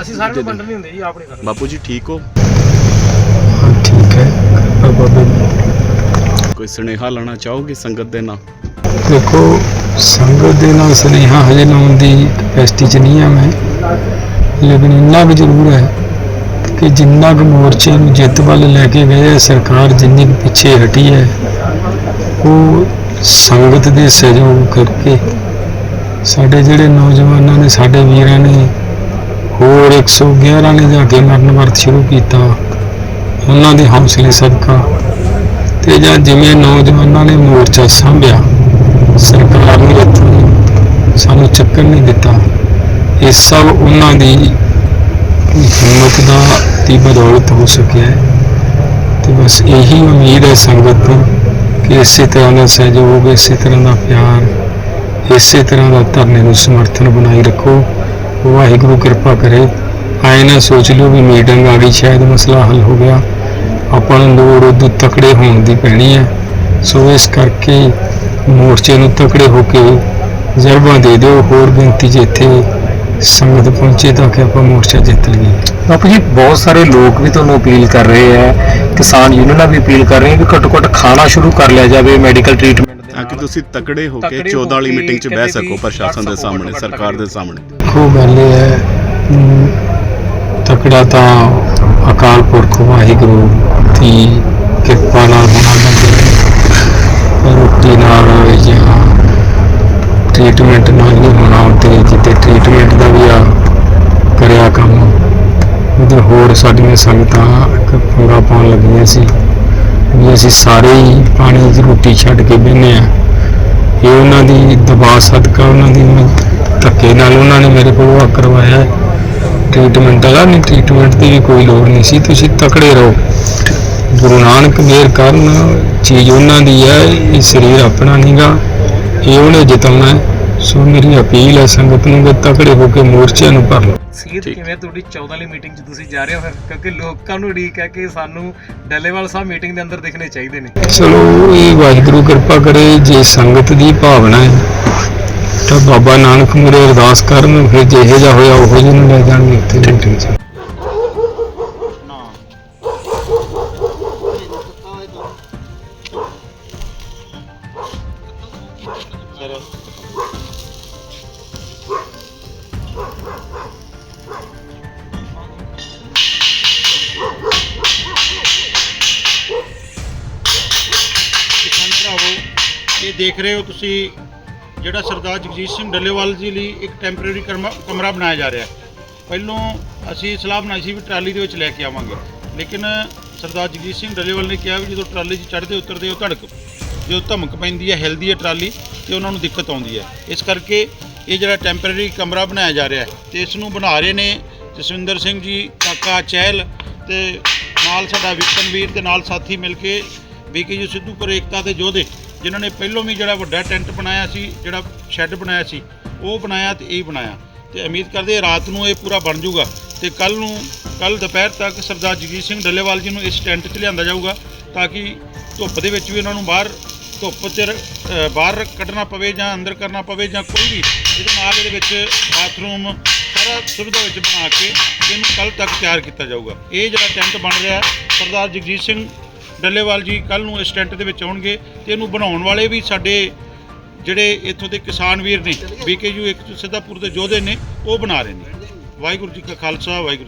ਅਸੀਂ ਸਾਰਿਆਂ ਨੂੰ ਵੰਡਣੀ ਹੁੰਦੀ ਜੀ ਆਪਣੇ ਘਰ ਬਾਪੂ ਜੀ ਠੀਕ ਹੋ? ਠੀਕ ਹੈ। ਬਾਬੇ ਦੀ। ਕੋਈ ਸੁਨੇਹਾ ਲਾਣਾ ਚਾਹੋਗੇ ਸੰਗਤ ਦੇ ਨਾਲ? ਦੇਖੋ ਸੰਗਤ ਦੇ ਨਾਲ ਸੁਨੇਹਾ ਹਜੇ ਲਾਉਣ ਦੀ ਕਪੈਸਿਟੀ 'ਚ ਨਹੀਂ ਆ ਮੈਂ। ਲੇਕਿਨ ਇੰਨਾ ਵੀ ਜ਼ਰੂਰ ਹੈ ਕਿ ਜਿੰਨਾ ਕੁ ਮੋਰਚੇ ਨੂੰ ਜਿੱਤ ਵੱਲ ਲੈ ਕੇ ਗਏ ਸਰਕਾਰ ਜਿੰਨੀ ਕੁ ਪਿੱਛੇ ਹਟੀ ਹੈ ਉਹ ਸੰਗਤ ਦੇ ਸਹਿਯੋਗ ਕਰਕੇ ਸਾਡੇ ਜਿਹੜੇ ਨੌਜਵਾਨਾਂ ਨੇ ਸਾਡੇ ਵੀਰਾਂ ਨੇ 111 ਨੇ ਜਾ ਕੇ ਮਰਨ ਵਰਤ ਸ਼ੁਰੂ ਕੀਤਾ। ਉਹਨਾਂ ਦੇ ਹੌਸਲੇ ਸਦਕਾ ਤੇ ਜਾਂ ਜਿਵੇਂ ਨੌਜਵਾਨਾਂ ਨੇ ਮੋਰਚਾ ਸਾਂਭਿਆ, ਸਰਕਾਰ ਨੇ ਇੱਥੋਂ ਸਾਨੂੰ ਚੱਕਰ ਨਹੀਂ ਦਿੱਤਾ। ਇਹ ਸਭ ਉਹਨਾਂ ਦੀ ਹਿੰਮਤ ਦਾ ਦੀ ਬਦੌਲਤ ਹੋ ਸਕਿਆ ਹੈ। ਤੇ ਬਸ ਇਹੀ ਉਮੀਦ ਹੈ ਸੰਗਤ ਤੋਂ ਕਿ ਇਸੇ ਤਰ੍ਹਾਂ ਦਾ ਸਹਿਯੋਗ, ਇਸੇ ਤਰ੍ਹਾਂ ਦਾ ਪਿਆਰ, ਇਸੇ ਤਰ੍ਹਾਂ ਦਾ ਧਰਨੇ ਨੂੰ ਸਮਰਥਨ ਬਣਾਈ ਰੱਖੋ। ਵਾਹਿਗੁਰੂ ਕਿਰਪਾ ਕਰੇ। ਆਏ ਨਾ ਸੋਚ ਲਿਓ ਵੀ ਮੀਟਿੰਗ ਆ ਗਈ ਸ਼ਾਇਦ ਮਸਲਾ ਹੱਲ ਹੋ ਗਿਆ। ਆਪਾਂ ਨੂੰ ਲੋੜ ਉਦੋਂ ਤਕੜੇ ਹੋਣ ਦੀ ਪੈਣੀ ਹੈ। ਸੋ ਇਸ ਕਰਕੇ ਮੋਰਚੇ ਨੂੰ ਤਕੜੇ ਹੋ ਕੇ ਜ਼ਰਬਾਂ ਦੇ ਦਿਓ ਹੋਰ ਗਿਣਤੀ 'ਚ ਇੱਥੇ ਸੰਗਤ ਪਹੁੰਚੇ ਤਾਂ ਕਿ ਆਪਾਂ ਮੋਰਚਾ ਜਿੱਤ ਲਈਏ। ਬਾਪੂ ਜੀ ਬਹੁਤ ਸਾਰੇ ਲੋਕ ਵੀ ਤੁਹਾਨੂੰ ਅਪੀਲ ਕਰ ਰਹੇ ਹੈ। ਕਿਸਾਨ ਯੂਨੀਅਨਾਂ ਵੀ ਅਪੀਲ ਕਰ ਰਹੇ ਹੈ ਵੀ ਘੱਟੋ ਘੱਟ ਖਾਣਾ ਸ਼ੁਰੂ ਕਰ ਲਿਆ ਜਾਵੇ ਮੈਡੀਕਲ ਟ੍ਰੀਟਮੈਂਟ ਦੇ ਤਾਂ ਕਿ ਤੁਸੀਂ ਤਕੜੇ ਹੋ ਕੇ ਤਕੜੇ ਹੋ 14 ਵਾਲੀ ਮੀਟਿੰਗ 'ਚ ਬਹਿ ਸਕੋ ਪ੍ਰਸ਼ਾਸਨ ਦੇ ਸਾਹਮਣੇ ਸਰਕਾਰ ਦੇ। ਸਾਹਮਣੇ। ਦੇਖੋ ਗੱਲ ਇਹ ਹੈ ਤਕੜਾ ਤਾਂ ਅਕਾਲ ਪੁਰਖ ਵਾਹਿਗੁਰੂ ਦੀ ਕਿਰਪਾ ਨਾਲ ਹੋਣਾ ਬੰਦੇ ਰੋਟੀ ਨਾਲ ਜਾਂ ਟ੍ਰੀਟਮੈਂਟ ਨਾਲ ਨਹੀਂ ਹੋਣਾ ਤੇ ਜਿੱਤੇ ਟ੍ਰੀਟਮੈਂਟ ਦਾ ਵੀ ਆ ਕਰਿਆ ਕੰਮ। ਉਧਰ ਹੋਰ ਸਾਡੀਆਂ ਸੰਗਤਾਂ ਇੱਕ ਪੰਗਾ ਪਾਉਣ ਲੱਗੀਆਂ ਸੀ ਵੀ ਅਸੀਂ ਸਾਰੇ ਹੀ ਪਾਣੀ ਦੀ ਰੋਟੀ ਛੱਡ ਕੇ ਬਹਿੰਦੇ ਆ ਇਹ ਉਹਨਾਂ ਦੀ ਦਬਾਅ ਸਦਕਾ ਉਹਨਾਂ ਦੀ ਧੱਕੇ ਨਾਲ ਉਹਨਾਂ ਨੇ ਮੇਰੇ ਕੋਲ ਉਹ ਕਰਵਾਇਆ। ਟ੍ਰੀਟਮੈਂਟ ਵਾਲਾ ਨਹੀਂ ਟ੍ਰੀਟਮੈਂਟ ਦੀ ਕੋਈ ਲੋੜ ਨਹੀਂ ਸੀ ਤੁਸੀਂ ਤਕੜੇ ਰਹੋ ਗੁਰੂ ਨਾਨਕ ਮਿਹਰ ਕਰਨ ਚੀਜ਼ ਉਹਨਾਂ ਦੀ ਹੈ ਇਹ ਸਰੀਰ ਆਪਣਾ ਨਹੀਂਗਾ ਇਹ ਉਹਨੇ ਜਿਤਾਉਣਾ ਹੈ। ਸੋ ਮੇਰੀ ਅਪੀਲ ਹੈ ਸੰਗਤ ਨੂੰ ਕਿ ਤਕੜੇ ਹੋ ਕੇ ਮੋਰਚਿਆਂ ਨੂੰ ਭਰ ਲਓ ਠੀਕ। ਕਿਵੇਂ ਤੁਹਾਡੀ 14 ਵਾਲੀ ਮੀਟਿੰਗ 'ਚ ਤੁਸੀਂ ਜਾ ਰਹੇ ਹੋ ਫਿਰ ਕਿਉਂਕਿ ਲੋਕਾਂ ਨੂੰ ਉਡੀਕ ਹੈ ਕਿ ਸਾਨੂੰ ਡੱਲੇਵਾਲ ਸਾਹਿਬ ਮੀਟਿੰਗ ਦੇ ਅੰਦਰ ਦਿਖਣੇ ਚਾਹੀਦੇ ਨੇ ਚਲੋ ਇਹ ਵਾਹਿਗੁਰੂ ਕਿਰਪਾ ਕਰੇ ਜੇ ਸੰਗਤ ਦੀ ਭਾਵਨਾ ਹੈ ਤਾਂ ਬਾਬਾ ਨਾਨਕ ਮੁਰੇ ਅਰਦਾਸ ਕਰਨ, ਫਿਰ ਜਿਹੇ ਜਿਹਾ ਹੋਇਆ, ਉਹੋ ਜਿਹੇ ਨੂੰ ਲੈ ਜਾਣਗੇ ਉੱਥੇ ਮੀਟਿੰਗ 'ਚ ਦੇਖ ਰਹੇ ਹੋ ਤੁਸੀਂ ਜਿਹੜਾ ਸਰਦਾਰ ਜਗਜੀਤ ਸਿੰਘ ਡੱਲੇਵਾਲ ਜੀ ਲਈ ਇੱਕ ਟੈਂਪਰੇਰੀ ਕਮਰਾ ਬਣਾਇਆ ਜਾ ਰਿਹਾ ਹੈ। ਪਹਿਲੋਂ ਅਸੀਂ ਸਲਾਹ ਬਣਾਈ ਸੀ ਵੀ ਟਰਾਲੀ ਦੇ ਵਿੱਚ ਲੈ ਕੇ ਆਵਾਂਗੇ। ਲੇਕਿਨ ਸਰਦਾਰ ਜਗਜੀਤ ਸਿੰਘ ਡੱਲੇਵਾਲ ਨੇ ਕਿਹਾ ਵੀ ਜਦੋਂ ਟਰਾਲੀ 'ਚ ਚੜ੍ਹਦੇ ਉਤਰਦੇ ਉਹ ਧੜਕ, ਜਦੋਂ ਧਮਕ ਪੈਂਦੀ ਹੈ, ਹਿਲਦੀ ਹੈ ਟਰਾਲੀ, ਤੇ ਉਹਨਾਂ ਨੂੰ ਦਿੱਕਤ ਆਉਂਦੀ ਹੈ। ਇਸ ਕਰਕੇ ਇਹ ਜਿਹੜਾ ਟੈਂਪਰੇਰੀ ਕਮਰਾ ਬਣਾਇਆ ਜਾ ਰਿਹਾ ਹੈ ਤੇ ਇਸ ਨੂੰ ਬਣਾ ਰਹੇ ਨੇ ਜਸਵਿੰਦਰ ਸਿੰਘ ਜੀ, ਕਾਕਾ ਚਹਿਲ ਤੇ ਨਾਲ ਸਾਡਾ ਵਿਕਰਮਵੀਰ ਤੇ ਨਾਲ ਸਾਥੀ ਮਿਲ ਕੇ ਵੀਕੇ ਸਿੱਧੂਪੁਰ ਏਕਤਾ ਦੇ ਯੋਧੇ। ਜਿਨ੍ਹਾਂ ਨੇ ਪਹਿਲੋਂ ਵੀ ਜਿਹੜਾ ਵੱਡਾ ਟੈਂਟ ਬਣਾਇਆ ਸੀ, ਜਿਹੜਾ ਸ਼ੈੱਡ ਬਣਾਇਆ ਸੀ, ਉਹ ਬਣਾਇਆ ਤੇ ਇਹ ਬਣਾਇਆ। ਤੇ ਉਮੀਦ ਕਰਦੇ ਰਾਤ ਨੂੰ ਇਹ ਪੂਰਾ ਬਣ ਜਾਊਗਾ। ਤੇ ਕੱਲ ਨੂੰ ਕੱਲ ਦੁਪਹਿਰ ਤੱਕ ਸਰਦਾਰ ਜਗਜੀਤ ਸਿੰਘ ਡੱਲੇਵਾਲ ਜੀ ਨੂੰ ਇਸ ਟੈਂਟ 'ਚ ਲਿਆਂਦਾ ਜਾਊਗਾ ਤਾਂ ਕਿ ਧੁੱਪ ਦੇ ਵਿੱਚ ਵੀ ਉਹਨਾਂ ਨੂੰ ਬਾਹਰ, ਧੁੱਪ 'ਚ ਬਾਹਰ ਕੱਢਣਾ ਪਵੇ ਜਾਂ ਅੰਦਰ ਕਰਨਾ ਪਵੇ ਜਾਂ ਕੋਈ ਵੀ, ਇਹਦੇ ਨਾਲ ਇਹਦੇ ਵਿੱਚ ਬਾਥਰੂਮ ਸਾਰਾ ਸੁਵਿਧਾ ਵਿੱਚ ਬਣਾ ਕੇ ਇਹਨੂੰ ਕੱਲ ਤੱਕ ਤਿਆਰ ਕੀਤਾ ਜਾਊਗਾ। ਇਹ ਜਿਹੜਾ ਟੈਂਟ ਬਣ ਰਿਹਾ, ਸਰਦਾਰ ਜਗਜੀਤ ਸਿੰਘ ਡੱਲੇਵਾਲ ਜੀ ਕੱਲ ਨੂੰ ਇਸ ਟੈਂਟ ਦੇ ਵਿੱਚ ਆਉਣਗੇ ਤੇ ਇਹਨੂੰ ਬਣਾਉਣ ਵਾਲੇ ਵੀ ਸਾਡੇ ਜਿਹੜੇ ਇੱਥੋਂ ਦੇ ਕਿਸਾਨ ਵੀਰ ਨੇ, ਬੀਕੇਯੂ ਇੱਕ ਸਿੱਧਾਪੁਰ ਦੇ ਯੋਧੇ ਨੇ, ਉਹ ਬਣਾ ਰਹੇ ਨੇ। ਵਾਹਿਗੁਰੂ ਜੀ ਕਾ ਖਾਲਸਾ, ਵਾਹਿਗੁਰੂ